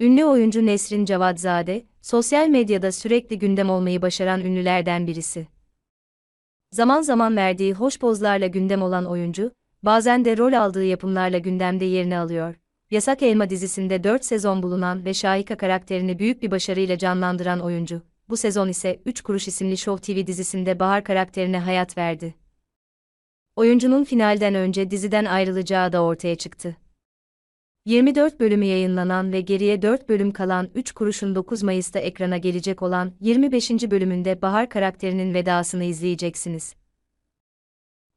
Ünlü oyuncu Nesrin Cavatzade, sosyal medyada sürekli gündem olmayı başaran ünlülerden birisi. Zaman zaman verdiği hoş pozlarla gündem olan oyuncu, bazen de rol aldığı yapımlarla gündemde yerini alıyor. Yasak Elma dizisinde 4 sezon bulunan ve Şahika karakterini büyük bir başarıyla canlandıran oyuncu, bu sezon ise 3 Kuruş isimli Show TV dizisinde Bahar karakterine hayat verdi. Oyuncunun finalden önce diziden ayrılacağı da ortaya çıktı. 24 bölümü yayınlanan ve geriye 4 bölüm kalan 3 Kuruş'un 9 Mayıs'ta ekrana gelecek olan 25. bölümünde Bahar karakterinin vedasını izleyeceksiniz.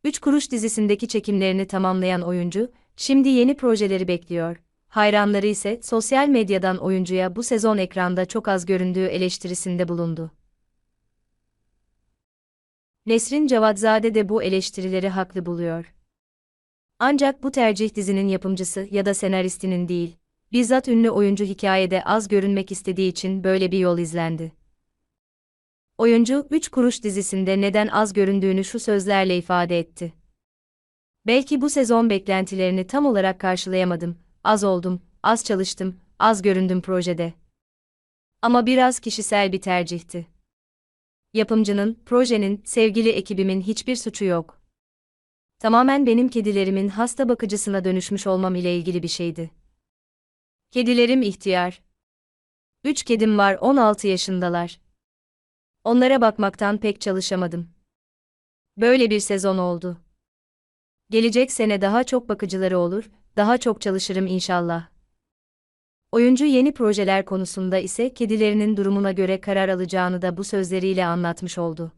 3 Kuruş dizisindeki çekimlerini tamamlayan oyuncu, şimdi yeni projeleri bekliyor. Hayranları ise sosyal medyadan oyuncuya bu sezon ekranda çok az göründüğü eleştirisinde bulundu. Nesrin Cavatzade de bu eleştirileri haklı buluyor. Ancak bu tercih dizinin yapımcısı ya da senaristinin değil, bizzat ünlü oyuncu hikayede az görünmek istediği için böyle bir yol izlendi. Oyuncu, 3 Kuruş dizisinde neden az göründüğünü şu sözlerle ifade etti. Belki bu sezon beklentilerini tam olarak karşılayamadım, az oldum, az çalıştım, az göründüm projede. Ama biraz kişisel bir tercihti. Yapımcının, projenin, sevgili ekibimin hiçbir suçu yok. Tamamen benim kedilerimin hasta bakıcısına dönüşmüş olmam ile ilgili bir şeydi. Kedilerim ihtiyar. Üç kedim var 16 yaşındalar. Onlara bakmaktan pek çalışamadım. Böyle bir sezon oldu. Gelecek sene daha çok bakıcıları olur, daha çok çalışırım inşallah. Oyuncu yeni projeler konusunda ise kedilerinin durumuna göre karar alacağını da bu sözleriyle anlatmış oldu.